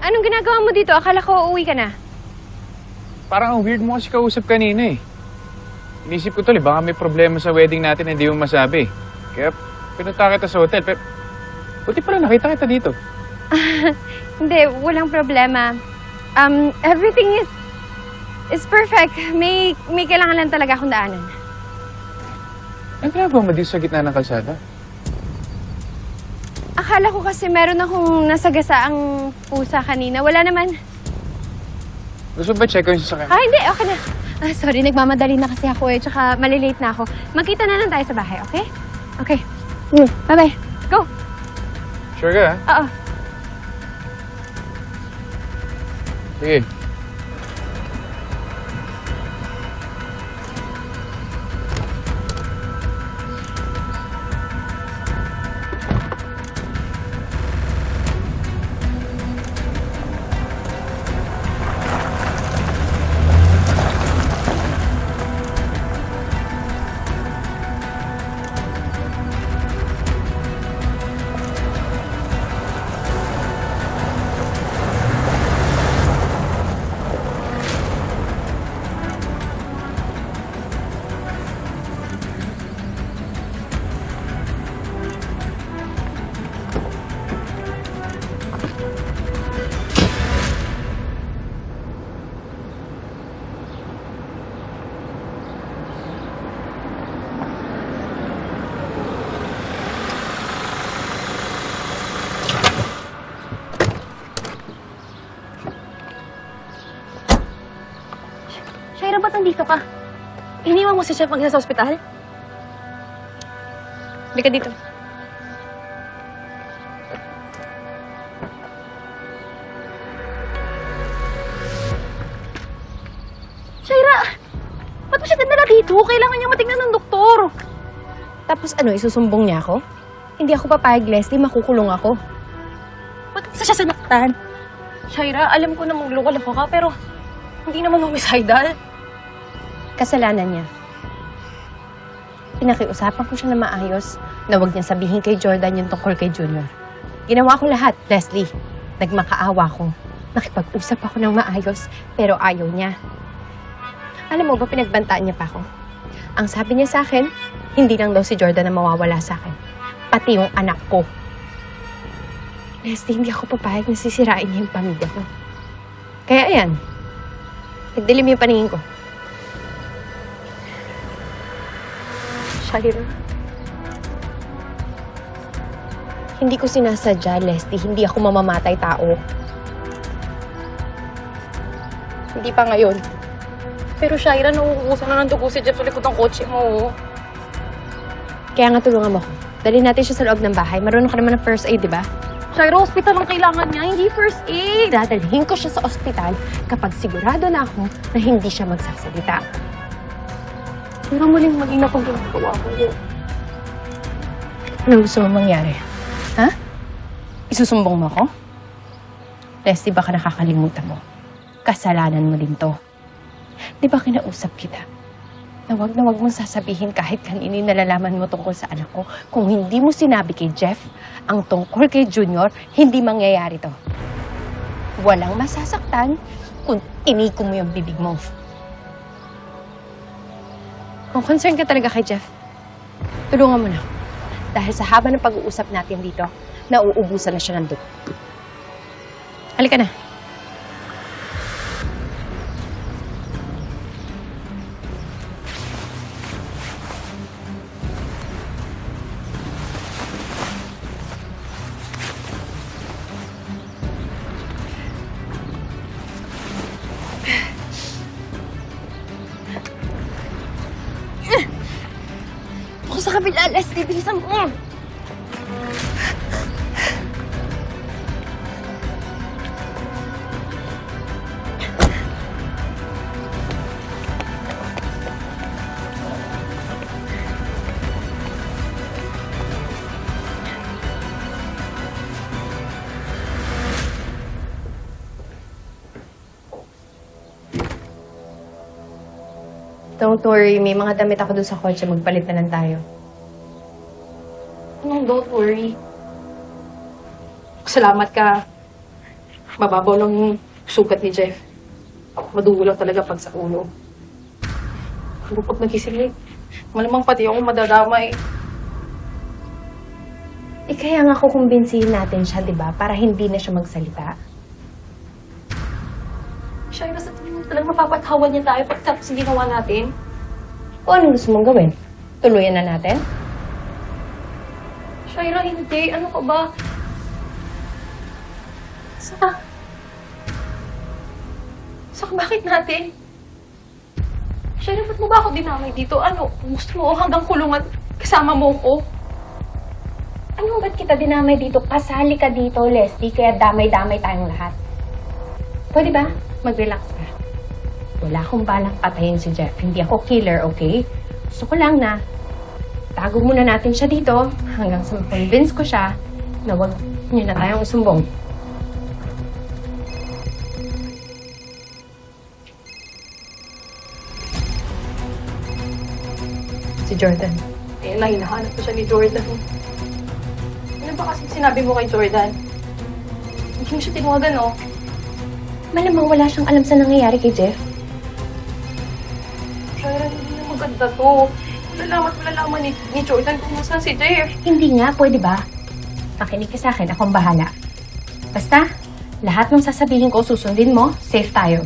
Anong ginagawa mo dito? Akala ko uuwi ka na. Parang ang weird mo kasi kausap kanina eh. Inisip ko tuloy, baka may problema sa wedding natin na hindi mo masabi. Kaya pinunta kita sa hotel. Pero, buti pala nakita kita dito. Hindi, walang problema. Um, everything is is perfect. May may kailangan lang talaga akong daanan. Ano ginagawa mo dito sa gitna ng kalsada? Akala ko kasi meron akong nasagasaang pusa kanina. Wala naman. Gusto ba check ko yung sasakyan? Ah, hindi. Okay na. Ah, sorry, nagmamadali na kasi ako eh. Tsaka malilate na ako. Magkita na lang tayo sa bahay, okay? Okay. Bye-bye. Go. Sure ka, ha? Oo. Sige. Nandito ka? Iniwan mo si Chef mag sa ospital? Halika dito. Shaira! Ba't mo siya dinala dito? Kailangan niya matignan ng doktor. Tapos ano, isusumbong niya ako? Hindi ako papayag, Leslie. Makukulong ako. Ba't isa siya sinaktan? Shaira, alam ko na magloko-loko ka, pero hindi naman homicidal. Kasalanan niya. Pinakiusapan ko siya na maayos na huwag niyang sabihin kay Jordan yung tungkol kay Junior. Ginawa ko lahat, Leslie. Nagmakaawa ko. Nakipag-usap ako ng maayos, pero ayaw niya. Alam mo ba, pinagbantaan niya pa ako. Ang sabi niya sa akin, hindi lang daw si Jordan na mawawala sa akin. Pati yung anak ko. Leslie, hindi ako papayag na sisirain niya yung pamilya ko. Kaya ayan, nagdilim yung paningin ko. Shaira, Hindi ko sinasadya, Leslie. Hindi ako mamamatay tao. Hindi pa ngayon. pero Shaira, nauubusan na ng dugo si Jeff sa likod ng kotse mo. Kaya nga tulungan mo ko. Dali natin siya sa loob ng bahay. Marunong ka naman ng first aid, di ba? Shaira, hospital ang kailangan niya, hindi first aid. Dadalhin ko siya sa ospital kapag sigurado na ako na hindi siya magsasalita. Pero muling maging pag ginagawa ko. Ano gusto mong mangyari? Ha? Isusumbong mo ako? Leslie, baka nakakalimutan mo. Kasalanan mo din to. Di ba kinausap kita? Na wag na wag mong sasabihin kahit kanino yung nalalaman mo tungkol sa anak ko. Kung hindi mo sinabi kay Jeff, ang tungkol kay Junior, hindi mangyayari to. Walang masasaktan kung iniko mo yung bibig mo. Kung concern ka talaga kay Jeff, tulungan mo na. Dahil sa haba ng pag-uusap natin dito, nauubusan na siya ng dugo. Halika na. Ako sa kabila, Leslie, bilisan mo. Don't worry, may mga damit ako doon sa kotse. Magpalit na lang tayo. Anong don't worry? Salamat ka. Mababaw lang yung sugat ni Jeff. Madugo lang talaga pag sa ulo. Ano pag nagising eh? Malamang pati ako madadamay. Eh kaya nga kukumbinsihin natin siya, di ba? Para hindi na siya magsalita. Talagang mapapatawa niya tayo pagkatapos ginawa natin? O anong gusto mong gawin? Tuluyan na natin? Shaira, hindi. Ano ka ba? Saka... Saka bakit natin? Shaira, ba't mo ba ako dinamay dito? Ano, gusto mo hanggang kulungan kasama mo ko? Ano ba't kita dinamay dito? Kasali ka dito, Leslie, kaya damay-damay tayong lahat. Pwede ba? Mag-relax ka. Wala akong balak patayin si Jeff. Hindi ako killer, okay? Gusto ko lang na tago muna natin siya dito hanggang sa ma-convince ko siya na wag niyo na tayong sumbong. Si Jordan. Eh, na hinahanap ko siya ni Jordan. Ano ba kasi sinabi mo kay Jordan? Hindi mo siya tinawagan, oh. Malamang wala siyang alam sa nangyayari kay Jeff. Maganda to. Malalaman, malalaman ni, ni Jordan kung nasaan si Jeff. Hindi nga, pwede ba? Makinig ka sa akin, akong bahala. Basta, lahat ng sasabihin ko susundin mo, safe tayo.